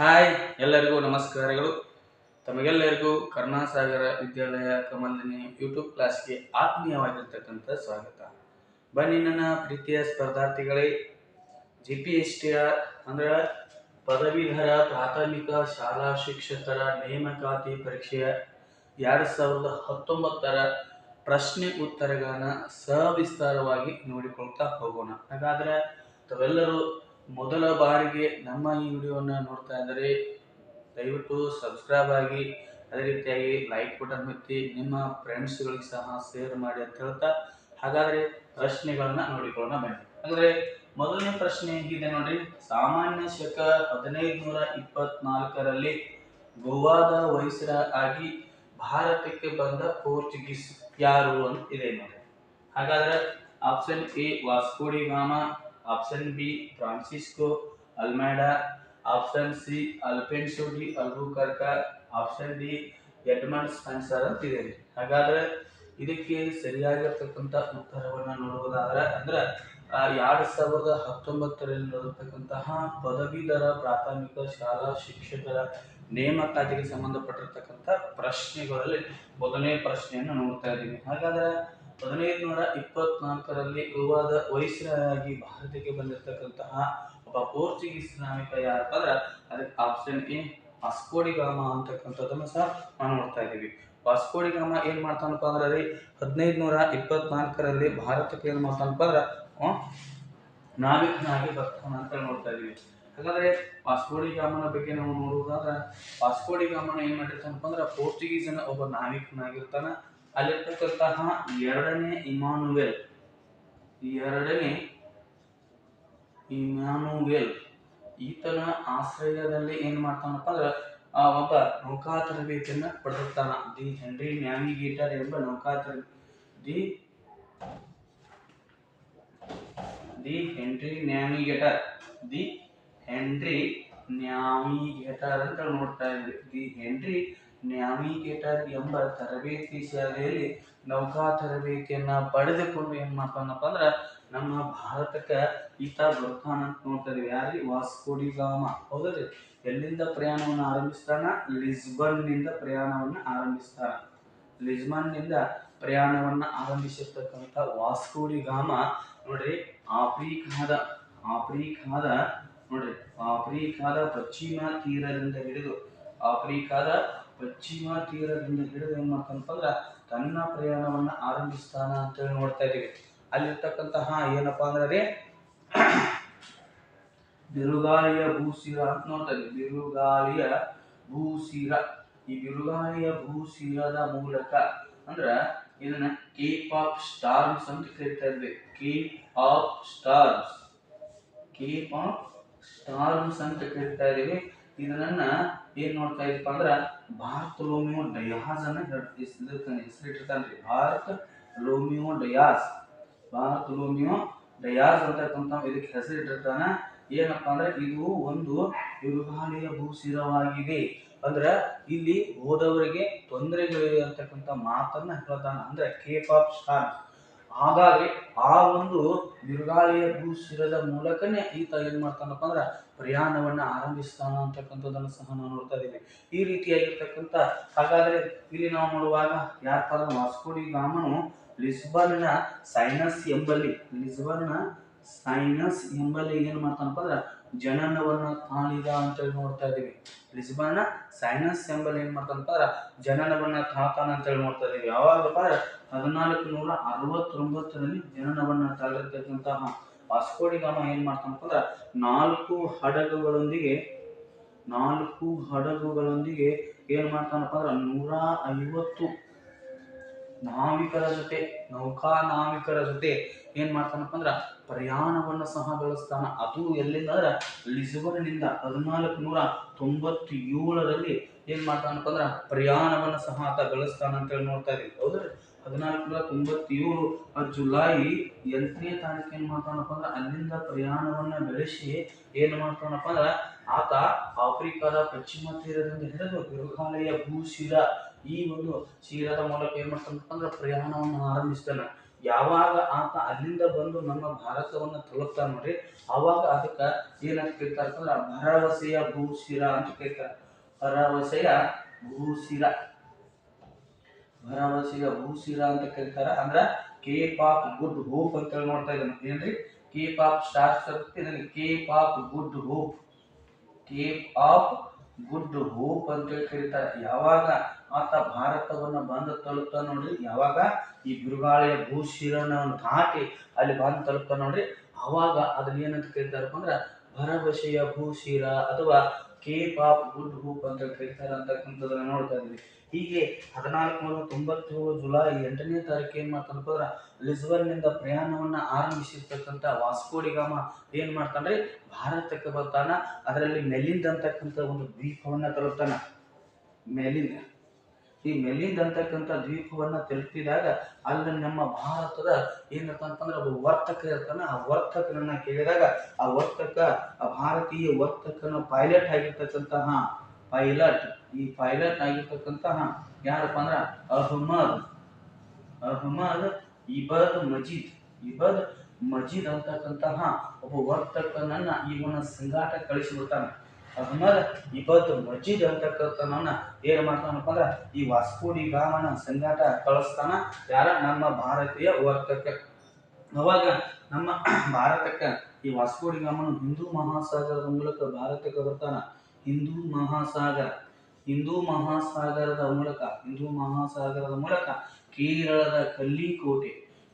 Hi, ಎಲ್ಲರಿಗೂ ನಮಸ್ಕಾರಗಳು. ತಮಗೆಲ್ಲರಿಗೂ ಕರುಣಾಸಾಗರ ವಿದ್ಯಾಲಯ ಕಮಲಿನಿ ಯೂಟ್ಯೂಬ್ ಕ್ಲಾಸ್ಗೆ ಆತ್ಮೀಯವಾಗಿರ್ತಕ್ಕಂಥ ಸ್ವಾಗತ. ಬನ್ನಿ ನನ್ನ ಪ್ರೀತಿಯ ಸ್ಪರ್ಧಾರ್ಥಿಗಳೇ. ಜಿ ಪಿ ಎಸ್ ಟಿ ಅಂದ್ರೆ ಪದವೀಧರ ಪ್ರಾಥಮಿಕ ಶಾಲಾ ಶಿಕ್ಷಕರ ನೇಮಕಾತಿ ಪರೀಕ್ಷೆಯ ಎರಡು ಸಾವಿರದ ಹತ್ತೊಂಬತ್ತರ ಪ್ರಶ್ನೆ ಉತ್ತರಗಳನ್ನ ಸವಿಸ್ತಾರವಾಗಿ ನೋಡಿಕೊಳ್ತಾ ಹೋಗೋಣ. ಹಾಗಾದ್ರೆ ತಾವೆಲ್ಲರೂ ಮೊದಲ ಬಾರಿಗೆ ನಮ್ಮ ಈ ವಿಡಿಯೋವನ್ನು ನೋಡ್ತಾ ಇದ್ದರೆ, ದಯವಿಟ್ಟು ಸಬ್ಸ್ಕ್ರೈಬ್ ಆಗಿ, ಅದೇ ರೀತಿಯಾಗಿ ಲೈಕ್ ಬಟನ್ ಒತ್ತಿ, ನಿಮ್ಮ ಫ್ರೆಂಡ್ಸ್ಗಳಿಗೆ ಸಹ ಶೇರ್ ಮಾಡಿ ಅಂತ ಹೇಳ್ತಾ, ಹಾಗಾದರೆ ಪ್ರಶ್ನೆಗಳನ್ನು ನೋಡಿಕೊಳ್ಳೋಣ ಬನ್ನಿ. ಅಂದರೆ, ಮೊದಲನೇ ಪ್ರಶ್ನೆ ಹೇಗಿದೆ ನೋಡಿ. ಸಾಮಾನ್ಯ ಶಕ ಹದಿನೈದು ನೂರ ಇಪ್ಪತ್ನಾಲ್ಕರಲ್ಲಿ ಗೋವಾದ ವೈಸ್ರ ಆಗಿ ಭಾರತಕ್ಕೆ ಬಂದ ಪೋರ್ಚುಗೀಸ್ ಯಾರು ಅಂತ ಇದೆ ನೋಡಿ. ಹಾಗಾದ್ರೆ, option A Vasco da Gama option B Francisco Almeida option C Alfonso de Albuquerque option D Edmund Spenser ಅಂತ ಇದೆ. ಹಾಗಾದ್ರೆ ಇದಕ್ಕೆ ಸರಿಯಾಗಿರ್ತಕ್ಕಂಥ ಉತ್ತರವನ್ನು ನೋಡುವುದಾದ್ರೆ ಅಂದ್ರೆ ಎರಡ್ ಸಾವಿರದ ಹತ್ತೊಂಬತ್ತರಲ್ಲಿ ನಡೆದಿರ್ತಕ್ಕಂತಹ ಪದವೀಧರ ಪ್ರಾಥಮಿಕ ಶಾಲಾ ಶಿಕ್ಷಕರ ನೇಮಕಾತಿಗೆ ಸಂಬಂಧಪಟ್ಟಿರ್ತಕ್ಕಂಥ ಪ್ರಶ್ನೆಗಳಲ್ಲಿ ಮೊದಲನೇ ಪ್ರಶ್ನೆಯನ್ನು ನೋಡ್ತಾ ಇದ್ದೀನಿ. ಹಾಗಾದ್ರೆ ಹದಿನೈದು ನೂರ ಇಪ್ಪತ್ನಾಲ್ಕರಲ್ಲಿ ಗೋವಾದ ವೈಸ್ರಾಯಾಗಿ ಭಾರತಕ್ಕೆ ಬಂದಿರತಕ್ಕಂತಹ ಒಬ್ಬ ಪೋರ್ಚುಗೀಸ್ ನಾವಿಕ ಯಾರಪ್ಪ ಅಂದ್ರೆ ಅದಕ್ಕೆ ಆಪ್ಷನ್ ಎ ವಾಸ್ಕೋಡಿಗಾಮ ಅಂತಕ್ಕಂಥದ್ದನ್ನು ಸಹ ನಾವು ನೋಡ್ತಾ ಇದ್ದೀವಿ. ವಾಸ್ಕೋಡಿಗಾಮ ಏನ್ ಮಾಡ್ತಾನಪ್ಪ ಅಂದ್ರೆ ರೀ ಹದಿನೈದು ನೂರ ಇಪ್ಪತ್ನಾಲ್ಕರಲ್ಲಿ ಭಾರತಕ್ಕೆ ಏನ್ ಮಾಡ್ತಾನಪ್ಪ ಅಂದ್ರೆ ನಾವಿಕನಾಗಿ ಬರ್ತಾನ ಅಂತ ನೋಡ್ತಾ ಇದ್ದೀವಿ. ಹಾಗಾದ್ರೆ ವಾಸ್ಕೋಡಿಗಾಮನ ಬಗ್ಗೆ ನಾವು ನೋಡುವುದಾದ್ರೆ, ವಾಸ್ಕೋಡಿಗಾಮನ ಏನ್ ಮಾಡಿರ್ತಾನಪ್ಪ ಅಂದ್ರೆ ಪೋರ್ಚುಗೀಸನ ಒಬ್ಬ ನಾವಿಕನಾಗಿರ್ತಾನ. ಅಲ್ಲಿರ್ತಕ್ಕಂತಹ ಎರಡನೇ ಇಮಾನುವೆಲ್ ಎರಡನೇ ಇಮಾನುವೆಲ್ ಈತನ ಆಶ್ರಯದಲ್ಲಿ ಏನ್ ಮಾಡ್ತಾನಪ್ಪ ಅಂದ್ರೆ, ಆ ಒಬ್ಬ ನೌಕಾ ತರಬೇತಿಯನ್ನ ಪಡೆದಿರ್ತಾನ. ದಿ ಹೆನ್ರಿ ನ್ಯಾವಿಗೇಟರ್ ಎಂಬ ನೌಕಾ the the Henry navigator the Henry navigator ಅಂತ ನೋಡ್ತಾ ಇದ್ವಿ. ದಿ ಹೆನ್ರಿ ನ್ಯಾವಿಗೇಟರ್ ಎಂಬ ತರಬೇತಿ ಶಾಲೆಯಲ್ಲಿ ನೌಕಾ ತರಬೇತಿಯನ್ನು ಪಡೆದುಕೊಂಡು ಏನ್ ಮಾಡ್ತಾನಪ್ಪ ಅಂದ್ರೆ ನಮ್ಮ ಭಾರತಕ್ಕೆ ಈತ ಬರ್ತಾನ ಅಂತ ನೋಡ್ತಾರೆ ಯಾರಿ ವಾಸ್ಕೋಡಿ ವಾಸ್ಕೋಡಿಗಾಮ ಹೌದ್ರಿ? ಎಲ್ಲಿಂದ ಪ್ರಯಾಣವನ್ನು ಆರಂಭಿಸ್ತಾನ? ಲಿಸ್ಬನ್ನಿಂದ ಪ್ರಯಾಣವನ್ನ ಆರಂಭಿಸ್ತಾನ. ಲಿಸ್ಬನ್ನಿಂದ ಪ್ರಯಾಣವನ್ನ ವಾಸ್ಕೋಡಿ ಗಾಮ ನೋಡ್ರಿ, ಆಫ್ರಿಕಾದ ಆಫ್ರಿಕಾದ ನೋಡ್ರಿ, ಆಫ್ರಿಕಾದ ಪಶ್ಚಿಮ ತೀರದಿಂದ ಹಿಡಿದು ಆಫ್ರಿಕಾದ ಪಶ್ಚಿಮ ತೀರದಿಂದ ಹಿಡಿದು ಏನು ಮಾಡ್ತಾನಪ್ಪ ಅಂದ್ರ ತನ್ನ ಪ್ರಯಾಣವನ್ನು ಆರಂಭಿಸ್ತಾನ ಅಂತೇಳಿ ನೋಡ್ತಾ ಇದೀವಿ ಅಲ್ಲಿರ್ತಕ್ಕಂತಹ ಏನಪ್ಪಾ ಅಂದ್ರೆ ರೀ ಬಿರುಗಾಳಿಯ ಭೂಸಿರ ಅಂತ ನೋಡ್ತಾ ಇದ್ದೀವಿ. ಬಿರುಗಾಳಿಯ ಭೂಸಿರ ಈ ಬಿರುಗಾಳಿಯ ಭೂಸಿರದ ಮೂಲಕ ಅಂದ್ರೆ ಇದನ್ನ ಕೇಪ್ ಆಫ್ ಸ್ಟಾರ್ಸ್ ಅಂತ ಕರಿತಾ ಇದ್ವಿ. Cape of stars. Cape of stars ಅಂತ ಕರಿತಾ ಇದೀವಿ ಇದನ್ನ ಏನ್ ನೋಡ್ತಾ ಇದೀಪ ಅಂದ್ರ ಭಾರತ್ ಲೋಮಿಯೋ ಡಯಾಸ್ ಅನ್ನ ಹೆಸರಿಟ್ಟಿರ್ತಾನ್ರಿ. ಭಾರತ ಲೋಮಿಯೋ ಡಯಾಸ್ ಭಾರತ್ ಲೋಮಿಯೋ ಡಯಾಸ್ ಅಂತಕ್ಕಂಥ ಇದಕ್ಕೆ ಹೆಸರಿಟ್ಟಿರ್ತಾನ. ಏನಪ್ಪಾ ಅಂದ್ರೆ ಇದು ಒಂದು ಮೃಗಾಲಯ ಭೂಶಿರವಾಗಿದೆ. ಅಂದ್ರ ಇಲ್ಲಿ ಹೋದವರಿಗೆ ತೊಂದರೆಗಳಿವೆ ಅಂತಕ್ಕಂಥ ಮಾತನ್ನ ಹೇಳ್ತಾನ. ಅಂದ್ರೆ ಕೇಪ್ ಆಫ್ ಸ್ಟಾರ್ ಹಾಗಾಗಿ ಆ ಒಂದು ಬಿರುಗಾಳಿಯ ಭೂಶಿರದ ಮೂಲಕನೇ ಈತ ಏನ್ ಮಾಡ್ತಾನಪ್ಪ ಅಂದ್ರೆ ಪ್ರಯಾಣವನ್ನ ಆರಂಭಿಸ್ತಾನ ಅಂತಕ್ಕಂಥದ್ದನ್ನು ಸಹ ನಾವು ನೋಡ್ತಾ ಇದ್ದೀವಿ. ಈ ರೀತಿಯಾಗಿರ್ತಕ್ಕಂಥ, ಹಾಗಾದ್ರೆ ಇಲ್ಲಿ ನಾವು ನೋಡುವಾಗ ಯಾರಪ್ಪ ಅಂದ್ರೆ ವಾಸ್ಕೋಡಿ ಗಾಮನು ಲಿಸ್ಬನ್ನ ಸೈನಸ್ ಎಂಬಲ್ಲಿ, ಲಿಸ್ಬನ್ನ ಸೈನಸ್ ಎಂಬಲ್ಲಿ ಏನ್ ಮಾಡ್ತಾನಪ್ಪ ಅಂದ್ರೆ ಜನನವನ್ನ ತಾಳಿದ ಅಂತೇಳಿ ನೋಡ್ತಾ ಇದೀವಿ. ಲಿಸ್ಬನ್ನ ಸೈನಸ್ ಎಂಬಲ್ಲಿ ಏನ್ ಮಾಡ್ತಾನಪ್ಪ ಅಂದ್ರೆ ಜನನವನ್ನ ತಾಳ್ತಾನ ಅಂತೇಳಿ ನೋಡ್ತಾ ಇದೀವಿ. ಯಾವಾಗಪ್ಪ ಅಂದ್ರೆ ಹದಿನಾಲ್ಕು ನೂರ ಅರವತ್ತೊಂಬತ್ತರಲ್ಲಿ ಜನನವನ್ನ ತಾಳಿರ್ತಕ್ಕಂತಹ ವಾಸ್ಕೋಡಿಗಾಮ ಏನ್ ಮಾಡ್ತಾನಪ್ಪ ಅಂದ್ರೆ ನಾಲ್ಕು ಹಡಗುಗಳೊಂದಿಗೆ ನಾಲ್ಕು ಹಡಗುಗಳೊಂದಿಗೆ ಏನ್ ಮಾಡ್ತಾನಪ್ಪ ಅಂದ್ರೆ ನೂರ ಐವತ್ತು ನಾವಿಕರ ಜೊತೆ ನೌಕಾ ನಾವಿಕರ ಜೊತೆ ಏನ್ ಮಾಡ್ತಾನಪ್ಪ ಅಂದ್ರ ಪ್ರಯಾಣವನ್ನ ಸಹ ಬೆಳೆಸ್ತಾನ. ಅದು ಎಲ್ಲಿಂದ ಅಂದ್ರ ಲಿಸ್ಬನ್ನಿಂದ ಹದಿನಾಲ್ಕು ನೂರ ತೊಂಬತ್ತು ಏಳರಲ್ಲಿ ಏನ್ ಮಾಡ್ತಾನಪ್ಪ ಅಂದ್ರ ಪ್ರಯಾಣವನ್ನ ಸಹ ಆತ ಅಂತ ಹೇಳಿ ನೋಡ್ತಾ ಇದೀವಿ ಹೌದ್ರಿ? ಹದಿನಾಲ್ಕು ನೂರ ತೊಂಬತ್ತೇಳು ಜುಲೈ ಎಂಟನೇ ತಾರೀಕು ಏನ್ ಮಾಡ್ತಾನಪ್ಪ ಅಂದ್ರ ಅಲ್ಲಿಂದ ಪ್ರಯಾಣವನ್ನ ಬೆಳೆಸಿ ಏನ್ ಮಾಡ್ತಾನಪ್ಪ ಅಂದ್ರ ಆತ ಆಫ್ರಿಕಾದ ಪಶ್ಚಿಮ ತೀರದಿಂದ ಹಿಡಿದು ಮೃಗಾಲಯ ಭೂಶಿರ ಈ ಒಂದು ಶಿರದ ಮೂಲಕ ಏನ್ ಮಾಡ್ತಾನಪ್ಪ ಪ್ರಯಾಣವನ್ನು ಆರಂಭಿಸ್ತಾನೆ. ಯಾವಾಗ ಆತ ಅಲ್ಲಿಂದ ಬಂದು ನಮ್ಮ ಭಾರತವನ್ನ ತಲುಪ್ತಾನ ನೋಡ್ರಿ ಅವಾಗ ಅದಕ್ಕ ಏನಂತ ಕೇಳ್ತಾರ ಅಂತಂದ್ರೆ ಭರವಸೆಯ ಭೂಶಿರ ಅಂತ ಕೇಳ್ತಾರೆ. ಭರವಸೆಯ ಭೂಶಿರ ಭರವಸೆಯ ಭೂಶಿರ ಅಂತ ಕರೀತಾರ ಅಂದ್ರ ಕೇಪ್ ಆಫ್ ಗುಡ್ ಹೋಪ್ ಅಂತ ಹೇಳಿ ನೋಡ್ತಾ ಇದ್ದಾನೆ. ಏನ್ರಿ? Cape of star cape of Good Hope Cape of Good Hope ಅಂತ ಹೇಳಿ ಕರೀತಾರೆ ಯಾವಾಗ ಆತ ಭಾರತವನ್ನ ಬಂದು ತಲುಪ್ತಾ ನೋಡ್ರಿ, ಯಾವಾಗ ಈ ಬಿರುಗಾಳಿಯ ಭೂಶಿರನವನ್ನು ದಾಟಿ ಅಲ್ಲಿ ಬಂದು ತಲುಪ್ತಾ ನೋಡ್ರಿ, ಅವಾಗ ಅದನ್ನ ಏನಂತ ಕರೀತಾರಪ್ಪ ಅಂದ್ರ ಭರವಸೆಯ ಭೂಶಿರ ಅಥವಾ ಕೇಪ್ ಆಫ್ ಗುಡ್ ಹೋಪ್ ಅಂತ ಕರೀತಾರೆ ಅಂತಕ್ಕಂಥದ್ದನ್ನ ನೋಡ್ತಾ ಇದ್ವಿ. ಹೀಗೆ ಹದಿನಾಲ್ಕು ನೂರ ತೊಂಬತ್ತೇಳು ಜುಲೈ ಎಂಟನೇ ತಾರೀಕು ಏನ್ ಮಾಡ್ತಾನಪ್ಪ ಲಿಸ್ಬನ್ ಲಿಸ್ಬನ್ನಿಂದ ಪ್ರಯಾಣವನ್ನ ಆರಂಭಿಸಿರ್ತಕ್ಕಂಥ ವಾಸ್ಕೋಡಿಗಾಮ ಏನ್ ಮಾಡ್ತಾನ್ರಿ? ಭಾರತಕ್ಕೆ ಬರ್ತಾನ. ಅದರಲ್ಲಿ ಮೆಲಿಂದ್ ಅಂತಕ್ಕಂಥ ಒಂದು ದ್ವೀಪವನ್ನ ತಲುಪ್ತಾನ. ಮೆಲಿಂದ್. ಈ ಮೆಲಿಂದ್ ಅಂತಕ್ಕಂಥ ದ್ವೀಪವನ್ನ ತಲುಪಿದಾಗ ಅಲ್ಲಿ ನಮ್ಮ ಭಾರತದ ಏನಪ್ಪ ಅಂತಂದ್ರೆ ಒಬ್ಬ ವರ್ತಕ ಇರ್ತಾನ. ಆ ವರ್ತಕನನ್ನ ಕೇಳಿದಾಗ ಆ ವರ್ತಕ, ಆ ಭಾರತೀಯ ವರ್ತಕನ ಪೈಲಟ್ ಆಗಿರ್ತಕ್ಕಂತಹ ಪೈಲಟ್ ಈ ಪೈಲಟ್ ಆಗಿರ್ತಕ್ಕಂತಹ ಯಾರಪ್ಪ ಅಂದ್ರ? ಅಹಮದ್. ಅಹಮದ್ ಇಬದ್ ಮಜೀದ್. ಇಬದ್ ಮಜೀದ್ ಅಂತಕ್ಕಂತಹ ಒಬ್ಬ ವರ್ತಕನನ್ನ ಇವನ ಸಂಗಾಟ ಕಳಿಸಿಬಿಡ್ತಾನೆ. ಅಹ್ಮದ್ ಇಬ್ಬತ್ತು ಮಜೀದ್ ಅಂತಕ್ಕಂಥವನ್ನ ಏನ್ ಮಾಡ್ತಾನಪ್ಪ ಅಂದ್ರ ಈ ವಾಸ್ಕೋಡಿ ಗಾಮನ ಸಂಗಾಟ ಕಳಿಸ್ತಾನ. ಯಾರ? ನಮ್ಮ ಭಾರತೀಯ ವರ್ತಕ್ಕೆ ಅವಾಗ ನಮ್ಮ ಭಾರತಕ್ಕ ಈ ವಾಸ್ಕೋಡಿ ಗಾಮನ ಹಿಂದೂ ಮಹಾಸಾಗರದ ಮೂಲಕ ಭಾರತಕ್ಕೆ ಬರ್ತಾನ. ಹಿಂದೂ ಮಹಾಸಾಗರ. ಹಿಂದೂ ಮಹಾಸಾಗರದ ಮೂಲಕ, ಹಿಂದೂ ಮಹಾಸಾಗರದ ಮೂಲಕ ಕೇರಳದ ಕಲ್ಲಿಕೋಟೆ.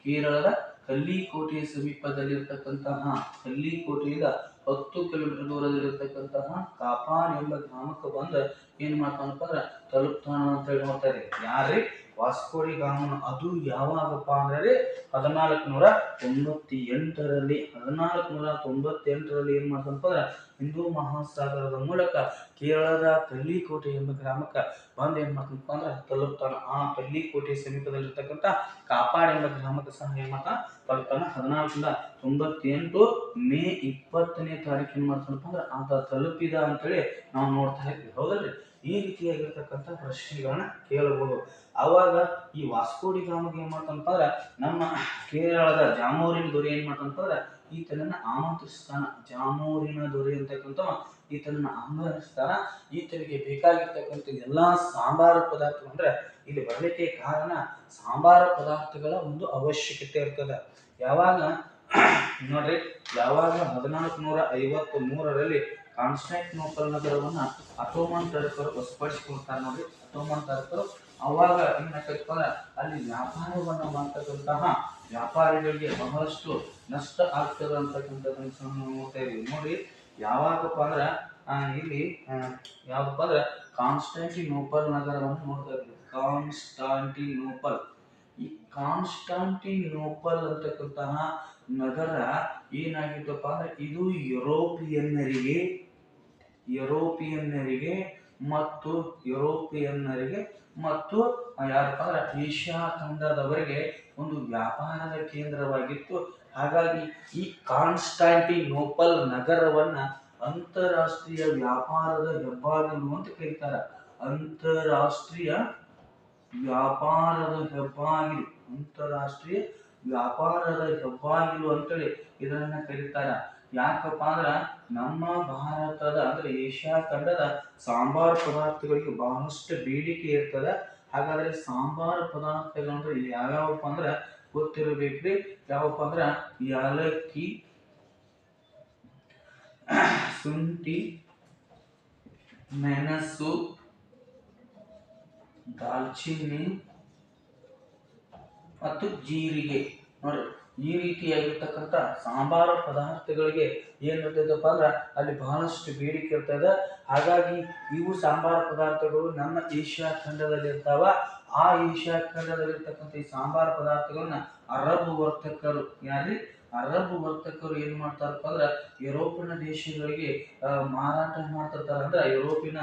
ಕೇರಳದ ಕಲ್ಲಿಕೋಟೆಯ ಸಮೀಪದಲ್ಲಿರ್ತಕ್ಕಂತಹ ಕಲ್ಲಿಕೋಟೆಯಿಂದ ಹತ್ತು ಕಿಲೋಮೀಟರ್ ದೂರದಲ್ಲಿರ್ತಕ್ಕಂತಹ ಕಾಪಾನ್ ಎಂಬ ಗ್ರಾಮಕ್ಕೆ ಬಂದು ಏನು ಮಾಡ್ತಾನಪ್ಪ ಅಂದ್ರೆ ತಲುಪ್ತಾನ ಅಂತ ಹೇಳಿ ನೋಡ್ತಾರೆ ಯಾರ್ರಿ? ವಾಸ್ಕೋಡಿ ಗಾಮನ ಅದು ಯಾವಾಗಪ್ಪ ಅಂದ್ರೆ ಹದಿನಾಲ್ಕು ನೂರ ತೊಂಬತ್ತೆಂಟರಲ್ಲಿ ಹದಿನಾಲ್ಕು ನೂರ ತೊಂಬತ್ತೆಂಟರಲ್ಲಿ ಏನು ಮಾಡ್ತಾನಪ್ಪ ಅಂದ್ರೆ ಹಿಂದೂ ಮಹಾಸಾಗರದ ಮೂಲಕ ಕೇರಳದ ಕಲ್ಲಿಕೋಟೆ ಎಂಬ ಗ್ರಾಮಕ್ಕೆ ಬಂದು ಏನು ಮಾಡ್ತಾನಪ್ಪ ಅಂದ್ರೆ ತಲುಪ್ತಾನ. ಆ ಕಲ್ಲಿಕೋಟೆ ಸಮೀಪದಲ್ಲಿರ್ತಕ್ಕಂಥ ಕಾಪಾಡ್ ಎಂಬ ಗ್ರಾಮಕ್ಕೆ ಸಹ ಏನು ಮಾಡ್ತಾನೆ? ತಲುಪ್ತಾನ. ಹದಿನಾಲ್ಕರಿಂದ ತೊಂಬತ್ತೆಂಟು ಮೇ ಇಪ್ಪತ್ತನೇ ತಾರೀಕು ಏನು ಮಾಡ್ತಾನಪ್ಪ ಅಂದ್ರೆ ಆತ ತಲುಪಿದ ಅಂತೇಳಿ ನಾವು ನೋಡ್ತಾ ಇದ್ವಿ ಹೌದಲ್ರಿ? ಈ ರೀತಿಯಾಗಿರ್ತಕ್ಕಂಥ ಪ್ರಶ್ನೆಗಳನ್ನ ಕೇಳಬಹುದು. ಅವಾಗ ಈ ವಾಸ್ಕೋಡಿ ಗ್ರಾಮಕ್ಕೆ ಏನ್ ಮಾಡ್ತಂತಂದ್ರೆ ನಮ್ಮ ಕೇರಳದ ಜಾಮೂರಿನ ದೊರೆ ಏನ್ ಮಾಡ್ತಂತಂದ್ರೆ ಈತನನ್ನ ಆಮಂತ್ರಿಸ್ತಾನ. ಜಾಮೂರಿನ ದೊರೆ ಅಂತಕ್ಕಂಥ ಈತನನ್ನ ಆಮಂತ್ರಿಸ್ತಾನ. ಈತನಿಗೆ ಬೇಕಾಗಿರ್ತಕ್ಕಂಥ ಎಲ್ಲಾ ಸಾಂಬಾರ ಪದಾರ್ಥ ಅಂದ್ರೆ, ಇಲ್ಲಿ ಬರಲಿಕ್ಕೆ ಕಾರಣ ಸಾಂಬಾರ ಪದಾರ್ಥಗಳ ಒಂದು ಅವಶ್ಯಕತೆ ಇರ್ತದ. ಯಾವಾಗ, ನೋಡ್ರಿ, ಯಾವಾಗ ಹದಿನಾಲ್ಕು ನೂರ ಐವತ್ತು ಮೂರರಲ್ಲಿ ಕಾನ್ಸ್ಟಾಂಟಿನೋಪಲ್ ನಗರವನ್ನು ಅಟೋಮನ್ ತರಕರು ವಶಪಡಿಸಿಕೊಳ್ತಾರೆ ನೋಡಿ ಅಟೋಮನ್ ತರಕರು ಅವಾಗ ಏನಾಗ್ತೈತಪ್ಪ ಅಲ್ಲಿ ವ್ಯಾಪಾರವನ್ನ ಮಾಡ್ತಕ್ಕಂತಹ ವ್ಯಾಪಾರಿಗಳಿಗೆ ಬಹಳಷ್ಟು ನಷ್ಟ ಆಗ್ತದೆ ಅಂತಕ್ಕಂಥ ಸಹ ನೋಡ್ತಾ ಇದ್ವಿ ನೋಡಿ, ಯಾವಾಗಪ್ಪ ಅಂದ್ರೆ ಇಲ್ಲಿ ಯಾವಪ್ಪ ಅಂದ್ರೆ, ಕಾನ್ಸ್ಟಾಂಟಿನೋಪಲ್ ನಗರವನ್ನು ನೋಡ್ತಾ ಇದ್ವಿ ಕಾನ್ಸ್ಟಾಂಟಿನೋಪಲ್. ಈ ಕಾನ್ಸ್ಟಾಂಟಿನೋಪಲ್ ಅಂತಕ್ಕಂತಹ ನಗರ ಏನಾಗಿತ್ತಪ್ಪ ಅಂದ್ರೆ, ಇದು ಯುರೋಪಿಯನ್ನರಿಗೆ ಯುರೋಪಿಯನ್ನರಿಗೆ ಮತ್ತು ಯುರೋಪಿಯನ್ನರಿಗೆ ಮತ್ತು ಯಾರಪ್ಪ ಅಂದ್ರೆ ಏಷ್ಯಾ ಖಂಡದವರಿಗೆ ಒಂದು ವ್ಯಾಪಾರದ ಕೇಂದ್ರವಾಗಿತ್ತು. ಹಾಗಾಗಿ ಈ ಕಾನ್ಸ್ಟಾಂಟಿನೋಪಲ್ ನಗರವನ್ನ ಅಂತಾರಾಷ್ಟ್ರೀಯ ವ್ಯಾಪಾರದ ಹೆಬ್ಬಾಗಿಲು ಅಂತ ಕರೀತಾರೆ. ಅಂತಾರಾಷ್ಟ್ರೀಯ ವ್ಯಾಪಾರದ ಹೆಬ್ಬಾಗಿಲು, ಅಂತಾರಾಷ್ಟ್ರೀಯ ವ್ಯಾಪಾರದ ಹೆಬ್ಬಾಗಿಲು ಅಂತೇಳಿ ಇದನ್ನ ಕರೀತಾರ. ಯಾಕಪ್ಪ ಅಂದ್ರ ನಮ್ಮ ಭಾರತದ, ಅಂದ್ರೆ ಏಷ್ಯಾ ಖಂಡದ ಸಾಂಬಾರ್ ಪದಾರ್ಥಗಳಿಗೆ ಬಹಳಷ್ಟು ಬೇಡಿಕೆ ಇರ್ತದ. ಹಾಗಾದ್ರೆ ಸಾಂಬಾರ್ ಪದಾರ್ಥಗಳಂದ್ರೆ ಯಾವ್ಯಾವಪ್ಪ ಅಂದ್ರ ಗೊತ್ತಿರಬೇಕ್ರಿ. ಯಾವಪ್ಪ ಅಂದ್ರ ಯಾಲಕ್ಕಿ ಶುಂಠಿ, ಮೆಣಸು, ದಾಲ್ಚಿನ್ನಿ ಮತ್ತು ಜೀರಿಗೆ. ನೋಡ್ರಿ. ಈ ರೀತಿಯಾಗಿರ್ತಕ್ಕಂಥ ಸಾಂಬಾರ ಪದಾರ್ಥಗಳಿಗೆ ಏನಿರ್ತೈತಪ್ಪ ಅಂದ್ರೆ ಅಲ್ಲಿ ಬಹಳಷ್ಟು ಬೇಡಿಕೆ ಇರ್ತದೆ. ಹಾಗಾಗಿ ಇವು ಸಾಂಬಾರ ಪದಾರ್ಥಗಳು ನಮ್ಮ ಏಷ್ಯಾ ಖಂಡದಲ್ಲಿ ಇರ್ತಾವ. ಆ ಏಷ್ಯಾ ಖಂಡದಲ್ಲಿರ್ತಕ್ಕಂಥ ಈ ಸಾಂಬಾರ ಪದಾರ್ಥಗಳನ್ನ ಅರಬ್ ವರ್ತಕರು ಯಾರಿ ಅರಬ್ ವರ್ತಕರು ಏನ್ ಮಾಡ್ತಾರಪ್ಪ ಅಂದ್ರೆ ಯುರೋಪಿನ ದೇಶಗಳಿಗೆ ಮಾರಾಟ ಮಾಡ್ತಿರ್ತಾರ ಅಂದ್ರೆ ಯುರೋಪಿನ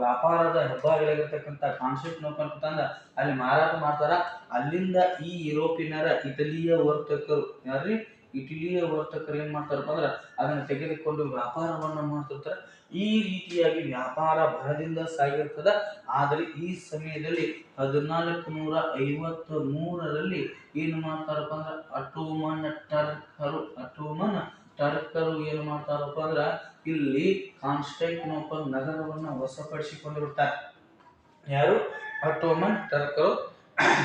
ವ್ಯಾಪಾರದ ಹೆಬ್ಬಾಗಿಲಾಗಿರ್ತಕ್ಕಂಥ ಕಾನ್ಸೆಪ್ಟ್ ತಂದ ಅಲ್ಲಿ ಮಾರಾಟ ಮಾಡ್ತಾರ. ಅಲ್ಲಿಂದ ಈ ಯುರೋಪಿನರ ಇಟಲಿಯ ವರ್ತಕರು, ಯಾರ್ರಿ? ಇಟಲಿಯ ವರ್ತಕರು ಏನ್ ಮಾಡ್ತಾರಪ್ಪ ಅಂದ್ರೆ ಅದನ್ನ ತೆಗೆದುಕೊಂಡು ವ್ಯಾಪಾರವನ್ನ ಮಾಡ್ತಿರ್ತಾರೆ. ಈ ರೀತಿಯಾಗಿ ವ್ಯಾಪಾರ ಭರದಿಂದ ಸಾಗಿರ್ತದ. ಆದರೆ ಈ ಸಮಯದಲ್ಲಿ ಹದಿನಾಲ್ಕು ನೂರ ಐವತ್ತ ಮೂರರಲ್ಲಿ ಏನು ಮಾಡ್ತಾರಪ್ಪ ಅಂದ್ರೆ ಅಟೋಮನ್ ಟರ್ಕರು ಅಟೋಮನ್ ಟರ್ಕರು ಏನು ಮಾಡ್ತಾರಪ್ಪ ಅಂದ್ರ ಇಲ್ಲಿ ಕಾನ್ಸ್ಟಂಟಿನೋಪಲ್ ನಗರವನ್ನು ವಶಪಡಿಸಿಕೊಂಡಿರುತ್ತಾರೆ. ಯಾರು? ಆಟೋಮನ್ ಟರ್ಕರು.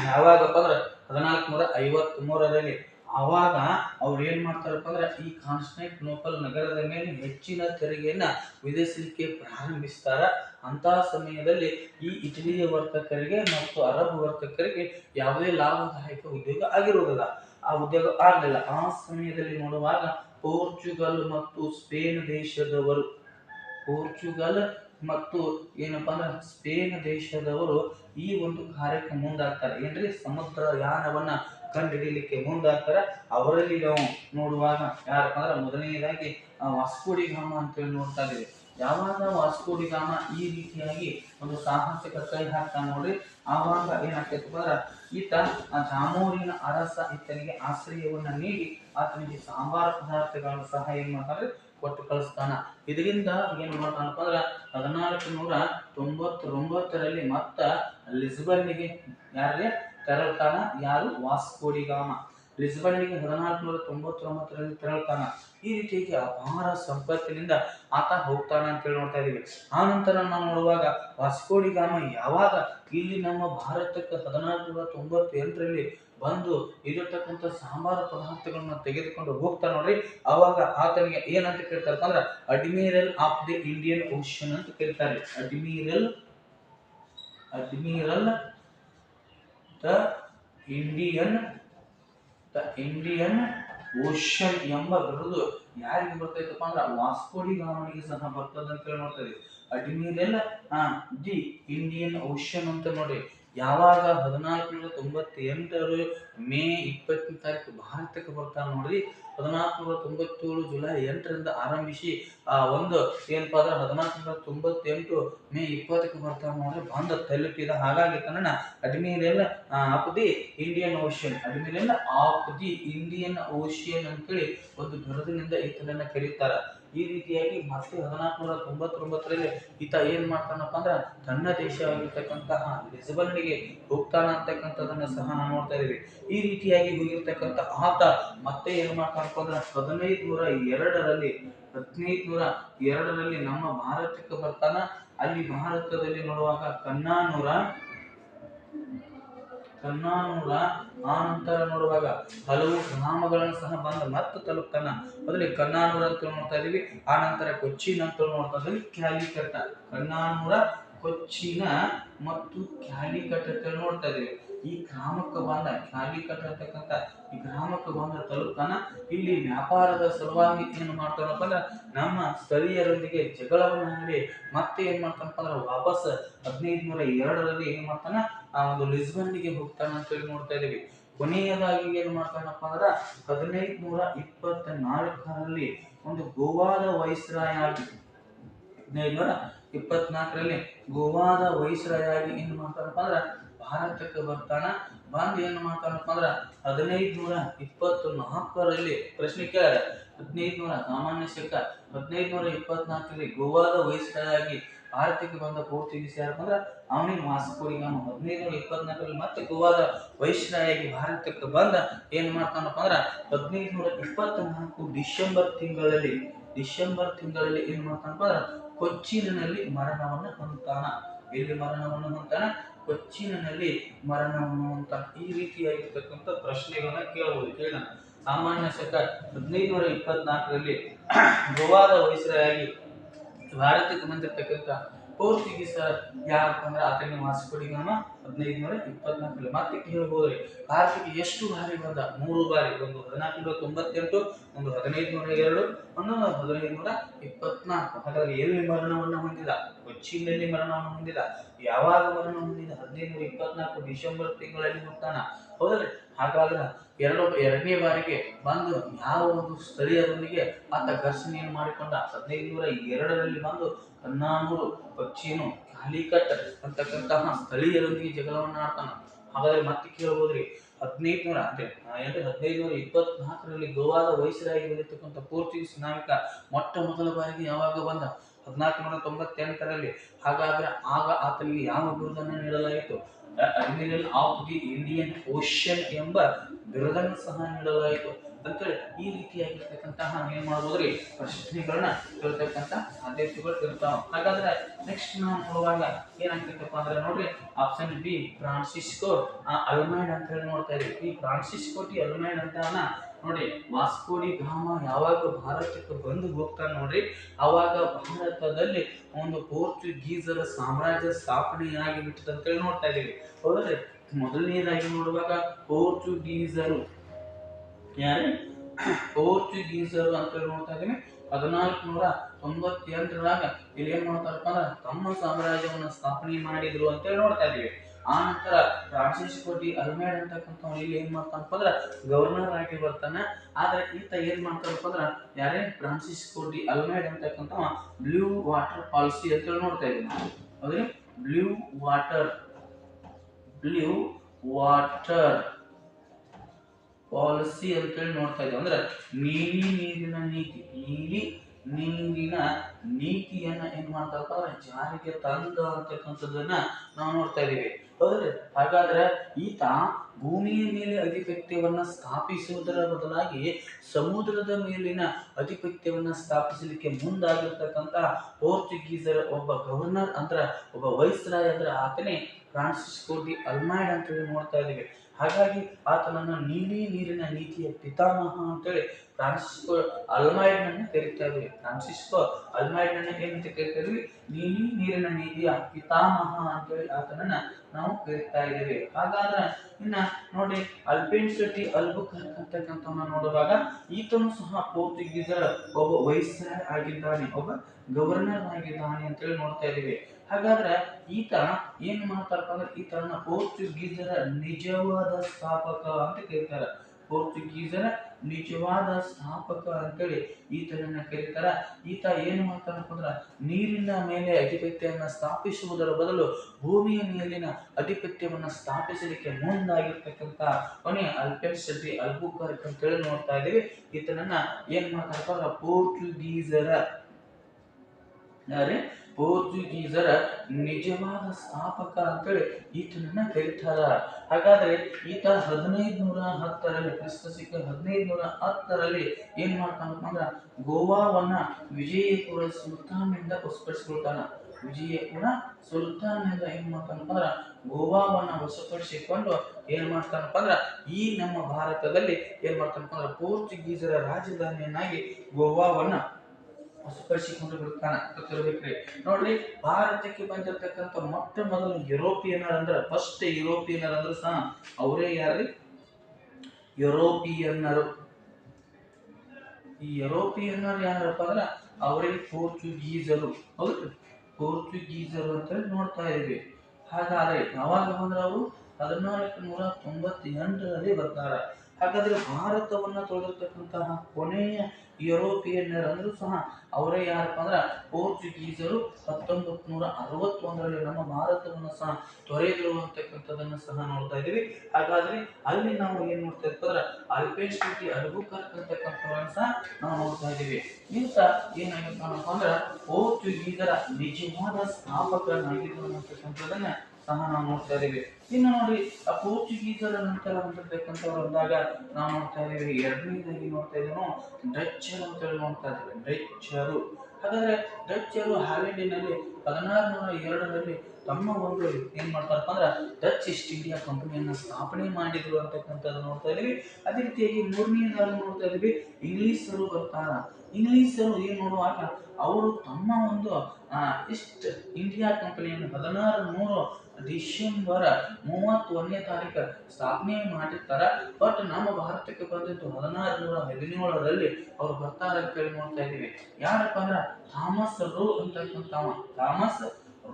ಯಾವಾಗಪ್ಪ ಅಂದ್ರೆ ಹದಿನಾಲ್ಕು ನೂರ ಐವತ್ತ್ ಮೂರರಲ್ಲಿ ಅವಾಗ ಅವ್ರು ಏನ್ ಮಾಡ್ತಾರಪ್ಪ ಅಂದ್ರೆ ಈ ಕಾನ್ಸ್ಟಂಟಿನೋಪಲ್ ನಗರದ ಮೇಲೆ ಹೆಚ್ಚಿನ ತೆರಿಗೆಯನ್ನ ವಿಧಿಸಲಿಕ್ಕೆ ಪ್ರಾರಂಭಿಸ್ತಾರ. ಅಂತ ಸಮಯದಲ್ಲಿ ಈ ಇಟಲಿಯ ವರ್ತಕರಿಗೆ ಮತ್ತು ಅರಬ್ ವರ್ತಕರಿಗೆ ಯಾವುದೇ ಲಾಭದಾಯಕ ಉದ್ಯೋಗ ಆಗಿರುವುದಿಲ್ಲ. ಆ ಉದ್ಯೋಗ ಆಗಲಿಲ್ಲ. ಆ ಸಮಯದಲ್ಲಿ ನೋಡುವಾಗ ಪೋರ್ಚುಗಲ್ ಮತ್ತು ಸ್ಪೇನ್ ದೇಶದವರು. ಪೋರ್ಚುಗಲ್ ಮತ್ತು ಏನಪ್ಪ ಅಂದ್ರೆ ಸ್ಪೇನ್ ದೇಶದವರು ಈ ಒಂದು ಕಾರ್ಯಕ್ಕೆ ಮುಂದಾಗ್ತಾರೆ. ಏನ್ರಿ? ಸಮುದ್ರ ಯಾನವನ್ನ ಕಂಡುಹಿಡಿಯಲಿಕ್ಕೆ ಮುಂದಾಗ್ತಾರೆ. ಅವರಲ್ಲಿ ನಾವು ನೋಡುವಾಗ ಯಾರಪ್ಪ ಅಂದ್ರೆ ಮೊದಲನೇದಾಗಿ ಆ, ವಾಸ್ಕೋಡಿ ಗಾಮ ಅಂತೇಳಿ ನೋಡ್ತಾ ಇದ್ದೀವಿ. ಯಾವಾಗ ವಾಸ್ಕೋಡಿ ಗಾಮ ಈ ರೀತಿಯಾಗಿ ಒಂದು ಸಾಹಸಿಕ ಕೈ ಹಾಕ್ತಾನೆ ನೋಡ್ರಿ ಆವಾಗ ಏನಾಗ್ತೈತಪ್ಪ ಅಂದ್ರೆ ಈತ ಆ ಜಾಮೂರಿನ ಅರಸ ಈತನಿಗೆ ಆಶ್ರಯವನ್ನ ನೀಡಿ ಆತನಿಗೆ ಸಾಂಬಾರ ಪದಾರ್ಥಗಳನ್ನು ಸಹ ಏನ್ ಮಾಡ್ತಾರೆ ಕೊಟ್ಟು ಕಳಿಸ್ತಾನ. ಇದರಿಂದ ಏನ್ ಮಾಡ್ತಾನಪ್ಪ ಅಂದ್ರ ಹದಿನಾಲ್ಕು ನೂರ ತೊಂಬತ್ತೊಂಬತ್ತರಲ್ಲಿ ಮತ್ತ ಲಿಸ್ಬನ್ನಿಗೆ ಯಾರೇ ತೆರಳ್ತಾನ? ಯಾರು? ವಾಸ್ಕೋಡಿಗಾಮ ಲಿಸ್ಬನ್ನಿಗೆ ಹದಿನಾಲ್ಕು ನೂರ ತೊಂಬತ್ತೊಂಬತ್ತರಲ್ಲಿ ತೆರಳ್ತಾನ ಈ ರೀತಿಯಾಗಿ ಅಪಾರ ಸಂಪತ್ತಿನಿಂದ ಆತ ಹೋಗ್ತಾನ ಅಂತೇಳಿ ನೋಡ್ತಾ ಇದ್ದೀವಿ. ಆ ನಂತರ ನಾವು ನೋಡುವಾಗ ವಾಸ್ಕೋಡಿಗಾಮ ಯಾವಾಗ ಇಲ್ಲಿ ನಮ್ಮ ಭಾರತಕ್ಕೆ ಹದಿನಾಲ್ಕು ನೂರ ತೊಂಬತ್ತೆಂಟರಲ್ಲಿ ಬಂದು ಇಲ್ಲಿರ್ತಕ್ಕಂಥ ಸಾಂಬಾರ ಪದಾರ್ಥಗಳನ್ನ ತೆಗೆದುಕೊಂಡು ಹೋಗ್ತಾ ನೋಡ್ರಿ. ಅವಾಗ ಆತನಿಗೆ ಏನಂತ ಕೇಳ್ತಾರಪ್ಪ ಅಂದ್ರೆ admiral of the Indian Ocean ಅಂತ ಕೇಳ್ತಾರೆ. Admiral admiral the Indian Indian Ocean ಎಂಬ ಬಿರುದು ಯಾರಿಗೆ ಬರ್ತೈತಪ್ಪ ಅಂದ್ರೆ ವಾಸ್ಕೋಡಿ ಗಾಮನಿಗೆ ಸಹ ಬರ್ತದೆ ಅಂತ ಹೇಳಿ ನೋಡ್ತಾ ಇದೀವಿ. ಹಾ ದಿ ಇಂಡಿಯನ್ ಓಷನ್ ಅಂತ ನೋಡಿ ಯಾವಾಗ ಹದಿನಾಲ್ಕು ನೂರ ತೊಂಬತ್ತೆಂಟರು ಮೇ ಇಪ್ಪತ್ತನೇ ತಾರೀಕು ಭಾರತಕ್ಕೆ ಬರ್ತಾರೆ ನೋಡ್ರಿ ಹದಿನಾಲ್ಕು ನೂರ ತೊಂಬತ್ತೇಳು ಜುಲೈ ಎಂಟರಿಂದ ಆರಂಭಿಸಿ, ಆ, ಒಂದು ಏನಪ್ಪಾ ಅಂದ್ರೆ ಹದಿನಾಲ್ಕು ನೂರ ತೊಂಬತ್ತೆಂಟು ಮೇ ಇಪ್ಪತ್ತಕ್ಕೆ ಬರ್ತಾರೆ ನೋಡ್ರಿ ಬಂದ ತಲುಪಿದ ಹಾಗಾಗಿ Kannada admiral of the Indian Ocean, admiral of the Indian Ocean ಅಂತೇಳಿ ಒಂದು ಬಿರುದಿನಿಂದ ಈತನನ್ನ ಕರೀತಾರ. ಈ ರೀತಿಯಾಗಿ ಮತ್ತೆ ಹದಿನಾಲ್ಕು ನೂರ ತೊಂಬತ್ತೊಂಬತ್ತರಲ್ಲಿ ಈತ ಏನ್ ಮಾಡ್ತಾನಪ್ಪ ಅಂದ್ರ ತನ್ನ ದೇಶವಾಗಿರ್ತಕ್ಕಂತಹ ಲಿಸ್ಬನ್ನಿಗೆ ಹೋಗ್ತಾನ ಅಂತಕ್ಕಂಥದನ್ನ ಸಹ ನಾವು ನೋಡ್ತಾ ಇದೀವಿ ಈ ರೀತಿಯಾಗಿ ಹೋಗಿರ್ತಕ್ಕಂಥ ಆತ ಮತ್ತೆ ಏನ್ ಮಾಡ್ತಾನಪ್ಪ ಅಂದ್ರ ಹದಿನೈದು ನೂರ ಎರಡರಲ್ಲಿ ಹದಿನೈದು ನೂರ ಎರಡರಲ್ಲಿ ನಮ್ಮ ಭಾರತಕ್ಕೆ ಬರ್ತಾನ. ಅಲ್ಲಿ ಭಾರತದಲ್ಲಿ ನೋಡುವಾಗ ಕನ್ನಾನೂರ ಕನ್ನಾನೂರ ಆ ನಂತರ ನೋಡುವಾಗ ಹಲವು ಗ್ರಾಮಗಳನ್ನು ಸಹ ಬಂದು ಮತ್ತೆ ತಲುಪ್ತಾನ ಮೊದಲಿಗೆ ಕನ್ನಾನೂರ ಅಂತ ನೋಡ್ತಾ ಇದೀವಿ ಆ ನಂತರ ಕೊಚ್ಚಿನ್ ಅಂತ ನೋಡ್ತಾ ಇದ್ದೀವಿ ಕ್ಯಾಲಿಕಟ್ಟ ಕನ್ನಾನೂರ ಕೊಚ್ಚಿನ ಮತ್ತು ಕ್ಯಾಲಿಕಟ್ ಅಂತ ನೋಡ್ತಾ ಇದೀವಿ ಈ ಗ್ರಾಮಕ್ಕೆ ಬಂದ ಕ್ಯಾಲಿಕಟ್ ಅಂತಕ್ಕಂಥ, ಈ ಗ್ರಾಮಕ್ಕೆ ಬಂದ ತಲುಪ್ತಾನ ಇಲ್ಲಿ ವ್ಯಾಪಾರದ ಸಲುವಾಗಿ ಏನು ಮಾಡ್ತಾನಪ್ಪ ಅಂದ್ರೆ ನಮ್ಮ ಸ್ಥಳೀಯರೊಂದಿಗೆ ಜಗಳವನ್ನು ಮಾಡಿ ಮತ್ತೆ ಏನ್ ಮಾಡ್ತಾನಪ್ಪ ಅಂದ್ರೆ ವಾಪಸ್ ಹದಿನೈದು ನೂರ ಎರಡರಲ್ಲಿ ಏನ್ ಮಾಡ್ತಾನ ಆ ಒಂದು ಲಿಝಬಂಡಿಗೆ ಹೋಗ್ತಾನೆ ಅಂತ ಹೇಳಿ ನೋಡ್ತಾ ಇದ್ದೀವಿ. ಕೊನೆಯದಾಗಿ ಏನ್ ಮಾಡ್ತಾನಪ್ಪ ಅಂದ್ರ ಹದಿನೈದು ನೂರ ಇಪ್ಪತ್ತ ನಾಲ್ಕರಲ್ಲಿ ಒಂದು ಗೋವಾದ ವೈಸ್ರಾಯ ಆಗಿ ಹದಿನೈದು ನೂರ ಇಪ್ಪತ್ನಾಲ್ಕರಲ್ಲಿ ಗೋವಾದ ವೈಸ್ರಾಯಾಗಿ ಏನು ಮಾಡ್ತಾನಪ್ಪ ಅಂದ್ರ ಭಾರತಕ್ಕೆ ಬರ್ತಾನ. ಬಂದ್ ಏನು ಮಾಡ್ತಾನಪ್ಪ ಅಂದ್ರ ಹದಿನೈದು ನೂರ ಇಪ್ಪತ್ತು ನಾಲ್ಕರಲ್ಲಿ ಪ್ರಶ್ನೆ ಕೇಳ ಹದಿನೈದು ನೂರ ಸಾಮಾನ್ಯ ಶಕ ಹದಿನೈದು ನೂರ ಇಪ್ಪತ್ನಾಲ್ಕರಲ್ಲಿ ಗೋವಾದ ವೈಸ್ರಾಯಾಗಿ ಭಾರತಕ್ಕೆ ಬಂದ ಪೋರ್ಚುಗೀಸ್ ಯಾರಪ್ಪ ಅಂದ್ರ ಅವನಿಗೆ ವಾಸ್ಕೋಡಿಗಾಮ ಹದಿನೈದು ನೂರ ಇಪ್ಪತ್ನಾಲ್ಕರಲ್ಲಿ ಮತ್ತೆ ಗೋವಾದ ವೈಸ್ರಾಯಾಗಿ ಭಾರತಕ್ಕೆ ಬಂದ ಏನ್ ಮಾಡ್ತಾನಪ್ಪ ಅಂದ್ರೆ ಹದಿನೈದು ನೂರ ಇಪ್ಪತ್ನಾಲ್ಕು ಡಿಸೆಂಬರ್ ತಿಂಗಳಲ್ಲಿ ಡಿಸೆಂಬರ್ ತಿಂಗಳಲ್ಲಿ ಏನ್ ಮಾಡ್ತಾನಪ್ಪ ಅಂದ್ರೆ ಕೊಚ್ಚಿನಲ್ಲಿ ಮರಣವನ್ನು ಹೊಂದ್ತಾನ. ಎಲ್ಲಿ ಮರಣವನ್ನು ಹೊಂದ್ತಾನ? ಕೊಚ್ಚಿನಲ್ಲಿ ಮರಣವನ್ನು ಅಂತ ಈ ರೀತಿಯಾಗಿರ್ತಕ್ಕಂಥ ಪ್ರಶ್ನೆಗಳನ್ನ ಕೇಳಬಹುದು ಕೇಳೋಣ. ಸಾಮಾನ್ಯ ಶಕ ಹದಿನೈದು ನೂರ ಇಪ್ಪತ್ನಾಲ್ಕರಲ್ಲಿ ಗೋವಾದ ವೈಸ್ರಾಯಾಗಿ ಭಾರತಕ್ಕೆ ಬಂದಿರತಕ್ಕಂಥ ಸರ್ ಯಾರಪ್ಪ ಅಂದ್ರೆ ಆತನಿಗೆ ವಾಸ್ಕೋಡಿಗಾಮ ಹದಿನೈದು ನೂರ ಇಪ್ಪತ್ನಾಲ್ಕರಲ್ಲಿ. ಮತ್ತೆ ಕೇಳಬಹುದ್ರಿ ಭಾರತಕ್ಕೆ ಎಷ್ಟು ಬಾರಿ ಬಂದ ಮೂರು ಬಾರಿ, ಒಂದು ಹದಿನಾಲ್ಕು ನೂರ ತೊಂಬತ್ತೆಂಟು, ಒಂದು ಹದಿನೈದು ನೂರ ಎರಡು, ಒಂದು ಹದಿನೈದು ನೂರ ಇಪ್ಪತ್ನಾಲ್ಕು. ಹಾಗಾದ್ರೆ ಎಲ್ಲಿ ಮರಣವನ್ನು ಹೊಂದಿಲ್ಲ ಕೊಚ್ಚಿನಲ್ಲಿ ಮರಣವನ್ನು ಹೊಂದಿಲ್ಲ ಯಾವಾಗ ಮರಣ ಹೊಂದಿದ? ಹದಿನೈದು ನೂರ ಇಪ್ಪತ್ನಾಲ್ಕು ಡಿಸೆಂಬರ್ ತಿಂಗಳಲ್ಲಿ ಹೋಗ್ತಾನ ಹೌದಲ್ರಿ? ಹಾಗಾದ್ರೆ ಎರಡು, ಎರಡನೇ ಬಾರಿಗೆ ಬಂದು ಯಾವ ಒಂದು ಸ್ಥಳೀಯರೊಂದಿಗೆ ಆತ ಘರ್ಷಣೆಯನ್ನು ಮಾಡಿಕೊಂಡ? ಹದಿನೈದು ನೂರ ಎರಡರಲ್ಲಿ ಬಂದು ಕನ್ನಾನೂರು ಕೊಚ್ಚಿನು ಕಾಲಿಕಟ್ ಅಂತಕ್ಕಂತಹ ಸ್ಥಳೀಯರೊಂದಿಗೆ ಜಗಳವನ್ನು ಆಡ್ತಾನ. ಹಾಗಾದ್ರೆ ಮತ್ತೆ ಕೇಳ್ಬೋದ್ರಿ ಹದಿನೈದು ನೂರ ಅಂದ್ರೆ ಏನ್ರಿ ಹದಿನೈದು ನೂರ ಇಪ್ಪತ್ನಾಲ್ಕರಲ್ಲಿ ಗೋವಾದ ವಯಸ್ಸರಾಗಿರತಕ್ಕಂಥ ಪೋರ್ಚುಗೀಸ್ ನಾವಿಕ ಮೊಟ್ಟ ಮೊದಲ ಬಾರಿಗೆ ಯಾವಾಗ ಬಂದ? ಹದಿನಾಲ್ಕು ನೂರ ತೊಂಬತ್ತೆಂಟರಲ್ಲಿ. ಹಾಗಾದ್ರೆ ಆಗ ಆತನಿಗೆ ಯಾವ ಬಿರುದನ್ನು ನೀಡಲಾಯಿತು? Admiral of the Indian Ocean ಎಂಬ ಬಿರುದನ್ನು ಸಹ ನೀಡಲಾಯಿತು. ಅಂತೇಳಿ ಈ ರೀತಿಯಾಗಿರ್ತಕ್ಕಂತಹ ಏನ್ ಮಾಡ್ಬೋದ್ರಿ ಪ್ರಶ್ನೆಗಳನ್ನ ಕೇಳ್ತಕ್ಕಂಥ ಸಾಧ್ಯತೆಗಳು ಇರ್ತಾವ. ಹಾಗಾದ್ರೆ ನೆಕ್ಸ್ಟ್ ನಾವು ನೋಡುವಾಗ ಏನಾಗ್ತೈತಪ್ಪ ಅಂದ್ರೆ ನೋಡ್ರಿ ಆಪ್ಷನ್ ಬಿ ಫ್ರಾನ್ಸಿಸ್ಕೋ ಅಲ್ಮೈಡ್ ಅಂತ ಹೇಳಿ ನೋಡ್ತಾ ಇದೀವಿ ಈ ಫ್ರಾನ್ಸಿಸ್ಕೋ ಟಿ ಅಲ್ಮೈಡ್ ಅಂತ ನೋಡಿ ವಾಸ್ಕೋಡಿ ಗಾಮ ಯಾವಾಗ ಭಾರತಕ್ಕೆ ಬಂದು ಹೋಗ್ತಾನೆ ನೋಡ್ರಿ, ಅವಾಗ ಭಾರತದಲ್ಲಿ ಒಂದು ಪೋರ್ಚುಗೀಸರ ಸಾಮ್ರಾಜ್ಯ ಸ್ಥಾಪನೆಯಾಗಿ ಹೇಳಿ ನೋಡ್ತಾ ಇದೀವಿ ಹೌದ್ರಿ ಮೊದಲನೇದಾಗಿ ನೋಡುವಾಗ ಪೋರ್ಚುಗೀಸರು ಯಾರು? ಪೋರ್ಚುಗೀಸರು ಅಂತ ನೋಡ್ತಾ ಇದ್ದೀನಿ. ಹದಿನಾಲ್ಕು ನೂರ ತೊಂಬತ್ತೆಂಟರಾಗ ಇಲ್ಲಿ ಏನ್ ಮಾಡ್ತಾರಪ್ಪ ಅಂದ್ರೆ ತಮ್ಮ ಸಾಮ್ರಾಜ್ಯವನ್ನು ಸ್ಥಾಪನೆ ಮಾಡಿದ್ರು ಅಂತ ಹೇಳಿ ನೋಡ್ತಾ ಇದೀವಿ ಆ ನಂತರ ಫ್ರಾನ್ಸಿಸ್ ಕೋಟಿ ಅಲ್ಮೇಡ್ ಅಂತಕ್ಕಂಥ ಇಲ್ಲಿ ಏನ್ ಮಾಡ್ತಾನಪ್ಪ ಅಂದ್ರೆ ಗವರ್ನರ್ ಆಗಿ ಬರ್ತಾನೆ. ಆದ್ರೆ ಈತ ಏನ್ ಮಾಡ್ತಾನಪ್ಪ ಅಂದ್ರೆ ಯಾರೇ? ಫ್ರಾನ್ಸಿಸ್ ಕೋಟಿ ಅಲ್ಮೇಡ್ ಅಂತಕ್ಕಂಥ ಬ್ಲೂ ವಾಟರ್ ಪಾಲಿಸಿ ಅಂತ ಹೇಳಿ ನೋಡ್ತಾ ಅದೇ ಹೌದ್ರಿ? Blue water. Blue water. Policy ಅಂತೇಳಿ ನೋಡ್ತಾ ಇದ್ದೀವಿ. ಅಂದ್ರೆ ನೀಲಿ ನೀರಿನ ನೀತಿ, ನೀಲಿ ನೀರಿನ ನೀತಿಯನ್ನ ಏನ್ ಮಾಡ್ತಾರಪ್ಪ ಅಂದ್ರೆ ಜಾರಿಗೆ ತಂದ ಅಂತಕ್ಕಂಥದ್ದನ್ನ ನಾವು ನೋಡ್ತಾ ಇದ್ದೀವಿ. ಹೌದ್ರಿ? ಹಾಗಾದ್ರೆ ಈತ ಭೂಮಿಯ ಮೇಲೆ ಅಧಿಪತ್ಯವನ್ನ ಸ್ಥಾಪಿಸುವುದರ ಬದಲಾಗಿ ಸಮುದ್ರದ ಮೇಲಿನ ಅಧಿಪತ್ಯವನ್ನ ಸ್ಥಾಪಿಸಲಿಕ್ಕೆ ಮುಂದಾಗಿರ್ತಕ್ಕಂತಹ ಪೋರ್ಚುಗೀಸರ ಒಬ್ಬ ಗವರ್ನರ್ ಅಂದ್ರೆ ಒಬ್ಬ ವೈಸ್ರಾಯ್ ಅಂದ್ರೆ ಆತನೇ ಫ್ರಾನ್ಸಿಸ್ಕೋ ಡಿ ಅಲ್ಮೈಡ್ ಅಂತ ಹೇಳಿ ನೋಡ್ತಾ ಇದೀವಿ ಹಾಗಾಗಿ ಆತನನ್ನು ನೀಲಿ ನೀರಿನ ನೀತಿಯ ಪಿತಾಮಹ ಅಂತೇಳಿ ಫ್ರಾನ್ಸಿಸ್ಕೋ ಅಲ್ಮೈಡ್ನನ್ನು ಕರಿತಾ ಇದ್ವಿ ಫ್ರಾನ್ಸಿಸ್ಕೋ ಅಲ್ಮೈಡ್ ನನ್ನ ಏನಂತ ಕರಿತಾ ನೀಲಿ ನೀರಿನ ನೀತಿಯ ಪಿತಾಮಹ ಅಂತೇಳಿ ಆತನನ್ನ ನಾವು ಕರಿತಾ ಇದ್ದೀವಿ. ಹಾಗಾದ್ರೆ ಇನ್ನ ನೋಡಿ ಅಲ್ಪೆನ್ಸಿಟಿ ಅಲ್ಬುಕರ್ಕ್ ಅಂತಕ್ಕಂಥವನ್ನ ನೋಡುವಾಗ ಈತನು ಸಹ ಪೋರ್ಚುಗೀಸರ ಒಬ್ಬ ವೈಸ್ರಾಯ್ ಆಗಿದ್ದಾನೆ, ಒಬ್ಬ ಗವರ್ನರ್ ಆಗಿದ್ದಾನೆ ಅಂತೇಳಿ ನೋಡ್ತಾ ಇದೀವಿ ಹಾಗಾದ್ರೆ ಈತ ಏನ್ ಮಾಡ್ತಾರಪ್ಪ ಅಂದ್ರೆ ಈತನ ಪೋರ್ಚುಗೀಸರ ನಿಜವಾದ ಸ್ಥಾಪಕ ಅಂತ ಕರೀತಾರೆ. ಪೋರ್ಚುಗೀಸರ ನಿಜವಾದ ಸ್ಥಾಪಕ ಅಂತೇಳಿ ಈತನನ್ನ ಕರೀತಾರ. ಈತ ಏನು ಮಾಡ್ತಾನಪ್ಪ ಅಂದ್ರ ನೀರಿನ ಮೇಲೆ ಅಧಿಪತ್ಯವನ್ನ ಸ್ಥಾಪಿಸುವುದರ ಬದಲು ಭೂಮಿಯ ಮೇಲಿನ ಅಧಿಪತ್ಯವನ್ನ ಸ್ಥಾಪಿಸಲಿಕ್ಕೆ ಮುಂದಾಗಿರ್ತಕ್ಕಂಥ ಕೊನೆಯ ಅಲ್ಬುಕರ್ ಅಲ್ಬುಕರ್ಕ್ ಅಂತೇಳಿ ನೋಡ್ತಾ ಇದೀವಿ. ಈತನನ್ನ ಏನ್ ಮಾಡ್ತಾರಪ್ಪ ಅಂದ್ರೆ ಪೋರ್ಚುಗೀಸರ ಯಾರೇ? ಪೋರ್ಚುಗೀಸರ ನಿಜವಾದ ಸ್ಥಾಪಕ ಅಂತೇಳಿ ಈತನನ್ನ ಕರೀತಾರ. ಹಾಗಾದ್ರೆ ಈತ ಹದಿನೈದು ನೂರ ಹತ್ತರಲ್ಲಿ, ಕ್ರಿಸ್ತ ಸಿಕ್ಕ ಹದಿನೈದು ನೂರ ಹತ್ತರಲ್ಲಿ ಏನ್ ಮಾಡ್ತಾನಪ್ಪ ಗೋವಾವನ್ನ ವಿಜಯಪುರ ಸುಲ್ತಾನಿಂದ ವಶಪಡಿಸಿಕೊಳ್ತಾನ. ವಿಜಯಪುರ ಸುಲ್ತಾನಿಂದ ಏನ್ ಮಾಡ್ತಾನಪ್ಪ ಅಂದ್ರ ಗೋವಾವನ್ನ ವಶಪಡಿಸಿಕೊಂಡು ಏನ್ ಮಾಡ್ತಾನಪ್ಪ ಅಂದ್ರ ಈ ನಮ್ಮ ಭಾರತದಲ್ಲಿ ಏನ್ ಮಾಡ್ತಾನಪ್ಪ ಅಂದ್ರ ಪೋರ್ಚುಗೀಸರ ರಾಜಧಾನಿಯನ್ನಾಗಿ ಗೋವಾವನ್ನ ವಶಪಡಿಸಿಕೊಂಡು ಬಿಡ್ತಾನ ಗೊತ್ತಿರ್ಬೇಕ್ರಿ ನೋಡ್ರಿ, ಭಾರತಕ್ಕೆ ಬಂದಿರತಕ್ಕಂಥ ಮೊಟ್ಟ ಮೊದಲು ಯುರೋಪಿಯನರ್ ಅಂದ್ರೆ ಫಸ್ಟ್ ಯುರೋಪಿಯನರ್ ಅಂದ್ರೆ ಸಹ ಅವರೇ ಯಾರ್ರಿ? ಯುರೋಪಿಯನ್ನರು. ಈ ಯುರೋಪಿಯನ್ನರು ಯಾರಪ್ಪ ಅಂದ್ರೆ ಅವರೇ ಪೋರ್ಚುಗೀಸರು. ಹೌದು ಪೋರ್ಚುಗೀಸರು ಅಂತ ನೋಡ್ತಾ ಇದೀವಿ. ಹಾಗಾದ್ರೆ ಯಾವಾಗ ಬಂದ್ರೆ ಅವರು? ಹದಿನಾಲ್ಕು ನೂರ ತೊಂಬತ್ತೆಂಟರಲ್ಲಿ ಬರ್ತಾರ. ಹಾಗಾದ್ರೆ ಭಾರತವನ್ನ ತೊಳೆದಿರ್ತಕ್ಕಂತಹ ಕೊನೆಯ ಯುರೋಪಿಯನ್ನರ್ ಅಂದ್ರೂ ಸಹ ಅವರೇ ಯಾರಪ್ಪ ಅಂದ್ರೆ ಪೋರ್ಚುಗೀಸರು ಹತ್ತೊಂಬತ್ತು ನೂರ ಅರವತ್ತೊಂದರಲ್ಲಿ ನಮ್ಮ ಭಾರತವನ್ನು ಸಹ ತೊರೆದರು ಸಹ ನೋಡ್ತಾ ಇದೀವಿ ಹಾಗಾದ್ರೆ ಅಲ್ಲಿ ನಾವು ಏನ್ ನೋಡ್ತಾ ಇರ್ತಂದ್ರೆ ಅಂದ್ರೆ ಅಲ್ಬುಕರ್ಕ್ ಅಂತಕ್ಕಂಥವ್ರನ್ನ ಸಹ ನಾವು ನೋಡ್ತಾ ಇದೀವಿ ಇಂತ ಏನಾಗಪ್ಪ ಅಂದ್ರೆ ಪೋರ್ಚುಗೀಸರ ನಿಜವಾದ ಸ್ಥಾಪಕನಾಗಿದ್ದು ಅಂತಕ್ಕಂಥದ್ದನ್ನ ಸಹ ನಾವು ನೋಡ್ತಾ ಇದೀವಿ ಇನ್ನು ನೋಡಿ, ಆ ಪೋರ್ಚುಗೀಸರ ನಂತರ ಬಂದಿರತಕ್ಕಂಥವ್ರು ಅಂದಾಗ ನಾವು ನೋಡ್ತಾ ಇದೀವಿ ಎರಡನೇದಾಗಿ ನೋಡ್ತಾ ಇದೀವಿ ಡಚ್ಚರು ಅಂತ ನೋಡ್ತಾ ಇದೀವಿ ಡಚ್ಚರು. ಹಾಗಾದ್ರೆ ಡಚ್ಚರು ಹಾಲೆಂಡಿನಲ್ಲಿ ಹದಿನಾರು ನೂರ ಎರಡರಲ್ಲಿ ತಮ್ಮ ಒಂದು ಏನ್ ಮಾಡ್ತಾರಪ್ಪ ಅಂದ್ರೆ ಡಚ್ ಈಸ್ಟ್ ಇಂಡಿಯಾ ಕಂಪನಿಯನ್ನ ಸ್ಥಾಪನೆ ಮಾಡಿದ್ರು ಅಂತಕ್ಕಂಥದ್ದು ನೋಡ್ತಾ ಇದೀವಿ ಅದೇ ರೀತಿಯಾಗಿ ಮೂರನೇದಾಗಿ ನೋಡ್ತಾ ಇದೀವಿ ಇಂಗ್ಲೀಷರು ಬರ್ತಾರ. ಇಂಗ್ಲೀಷರು ಏನ್ ನೋಡುವಾಗ ಅವರು ತಮ್ಮ ಒಂದು ಇಸ್ಟ್ ಇಂಡಿಯಾ ಕಂಪನಿಯನ್ನು ಹದಿನಾರು ನೂರು ಡಿಸೆಂಬರ್ ಮೂವತ್ತೊಂದನೇ ತಾರೀಕು ಸ್ಥಾಪನೆ ಮಾಡಿರ್ತಾರ. ಬಟ್ ನಮ್ಮ ಭಾರತಕ್ಕೆ ಬಂದಿದ್ದು ಹದಿನಾರು ನೂರ ಹದಿನೇಳರಲ್ಲಿ ಅವ್ರು ಬರ್ತಾರ ಅಂತ ಹೇಳಿ ನೋಡ್ತಾ ಇದೀವಿ ಯಾರಪ್ಪ ಅಂದ್ರ ಥಾಮಸ್ ರೋ ಅಂತಕ್ಕಂಥವ ಥಾಮಸ್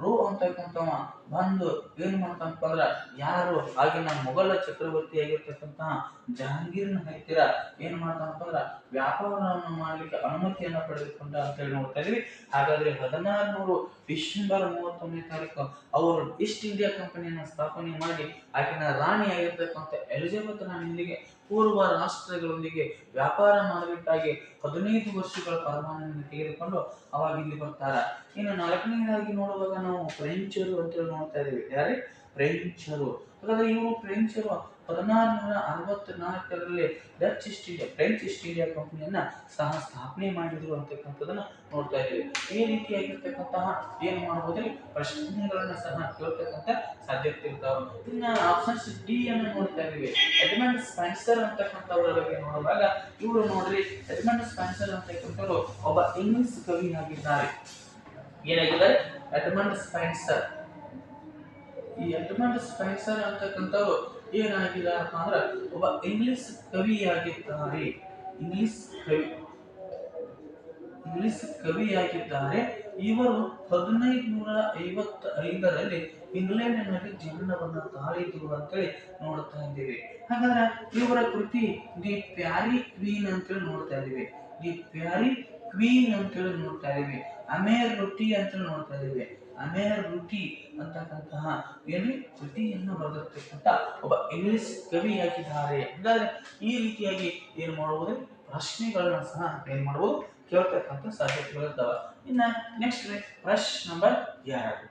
ರು ಅಂತಕ್ಕಂಥವ ಬಂದು ಏನು ಮಾಡ್ತಾನಪ್ಪ ಅಂದ್ರೆ, ಯಾರು ಆಗಿನ ಮೊಘಲ ಚಕ್ರವರ್ತಿ ಆಗಿರ್ತಕ್ಕಂತಹ ಜಹಾಂಗೀರ್ನ ಹತ್ತಿರ ಏನು ಮಾಡ್ತಾನಪ್ಪ ಅಂದ್ರೆ, ವ್ಯಾಪಾರವನ್ನು ಮಾಡ್ಲಿಕ್ಕೆ ಅನುಮತಿಯನ್ನ ಪಡೆದುಕೊಂಡ ಅಂತ ಹೇಳಿ ನೋಡ್ತಾ ಇದೀವಿ. ಹಾಗಾದ್ರೆ ಹದಿನಾರು ಡಿಸೆಂಬರ್ ಮೂವತ್ತೊಂದನೇ ತಾರೀಕು ಅವರು ಈಸ್ಟ್ ಇಂಡಿಯಾ ಕಂಪನಿಯನ್ನು ಸ್ಥಾಪನೆ ಮಾಡಿ, ಆಗಿನ ರಾಣಿ ಆಗಿರ್ತಕ್ಕಂಥ ಎಲಿಜಬೆತ್ ರಾಣಿಯೊಂದಿಗೆ ಪೂರ್ವ ರಾಷ್ಟ್ರಗಳೊಂದಿಗೆ ವ್ಯಾಪಾರ ಮಾಡಬೇಕಾಗಿ ಹದಿನೈದು ವರ್ಷಗಳ ಪರಮಾನವನ್ನು ತೆಗೆದುಕೊಂಡು ಅವಾಗ ಇಲ್ಲಿ ಬರ್ತಾರ. ಇನ್ನು ನಾಲ್ಕನೇದಾಗಿ ನೋಡುವಾಗ ನಾವು ಫ್ರೆಂಚರು ಅಂತೇಳಿ ನೋಡ್ತಾ ಇದ್ದೀವಿ. ಯಾರೇ? ಫ್ರೆಂಚರು. ಹಾಗಾದ್ರೆ ಇವರು ಫ್ರೆಂಚರು ಹದಿನಾರುನೂರ ಅರವತ್ನಾಲ್ಕರಲ್ಲಿ Dutch East India French East India ಕಂಪ್ನಿಯನ್ನು ಸಹ ಸ್ಥಾಪನೆ ಮಾಡಿದ್ರು ಅಂತಕ್ಕಂಥದ್ದನ್ನು ನೋಡ್ತಾ ಇದ್ದೀವಿ. ಈ ರೀತಿಯಾಗಿರ್ತಕ್ಕಂತಹ ಏನು ಮಾಡಬಹುದ್ರಿ ಪ್ರಶ್ನೆಗಳನ್ನು ಸಹ ಕೇಳ್ತಕ್ಕಂಥ ಸಾಧ್ಯತೆ ಇರ್ತಾವೆ ಇನ್ನು ಆಪ್ಷನ್ಸ್ ಡಿ ಅನ್ನು ನೋಡ್ತಾ ಇದೀವಿ ಎಡ್ಮಂಡ್ ಸ್ಪೆನ್ಸರ್ ಅಂತಕ್ಕಂಥವ್ರ ಬಗ್ಗೆ ನೋಡುವಾಗ ಇವರು ನೋಡ್ರಿ ಎಡ್ಮಂಡ್ ಸ್ಪೆನ್ಸರ್ ಅಂತಕ್ಕಂಥವ್ರು ಒಬ್ಬ ಇಂಗ್ಲಿಷ್ ಕವಿ ಆಗಿದ್ದಾರೆ ಏನಾಗಿದ್ದಾರೆ ಎಡ್ಮಂಡ್ ಸ್ಪೆನ್ಸರ್ ಈ ಎಡ್ಮಂಡ್ ಸ್ಪೆನ್ಸರ್ ಅಂತಕ್ಕಂಥವ್ರು ಏನಾಗಿದ್ದಾರಪ್ಪ ಅಂದ್ರೆ ಒಬ್ಬ ಇಂಗ್ಲಿಷ್ ಕವಿಯಾಗಿದ್ದಾರೆ. ಇಂಗ್ಲಿಷ್ ಕವಿ. ಇಂಗ್ಲಿಷ್ ಕವಿಯಾಗಿದ್ದಾರೆ. ಇವರು ಹದಿನೈದು ನೂರ ಐವತ್ತ ಐದರಲ್ಲಿ ಇಂಗ್ಲೆಂಡಿನಲ್ಲಿ ಜೀವನವನ್ನು ತಾಳಿದ್ರು ಅಂತೇಳಿ ನೋಡ್ತಾ ಇದ್ದೀವಿ. ಹಾಗಾದ್ರೆ ಇವರ ಕೃತಿ ದಿ ಪ್ಯಾರಿ ಕ್ವೀನ್ ಅಂತೇಳಿ ನೋಡ್ತಾ ಇದ್ದೀವಿ. ದಿ ಪ್ಯಾರಿ ಕ್ವೀನ್ ಅಂತೇಳಿ ನೋಡ್ತಾ ಇದ್ದೀವಿ. ಅಮೇರ್ ರೊಟ್ಟಿ ಅಂತೇಳಿ ನೋಡ್ತಾ ಇದೀವಿ ಅಮೇರ್ ರೊಟ್ಟಿ ಅಂತಕ್ಕಂತಹ ಏನು ಕೃತಿಯನ್ನು ಬರೆದಿರ್ತಕ್ಕಂಥ ಒಬ್ಬ ಇಂಗ್ಲಿಷ್ ಕವಿಯಾಗಿದ್ದಾರೆ. ಹಾಗಾದ್ರೆ ಈ ರೀತಿಯಾಗಿ ಏನು ಮಾಡಬಹುದು ಪ್ರಶ್ನೆಗಳನ್ನ ಸಹ ಏನ್ ಮಾಡ್ಬೋದು? ಕೇಳ್ತಕ್ಕಂಥ ಸಾಧ್ಯತೆಗಳಿದ್ದಾವೆ ಇನ್ನ ನೆಕ್ಸ್ಟ್ ಪ್ರಶ್ನೆ ನಂಬರ್ ಎರಡು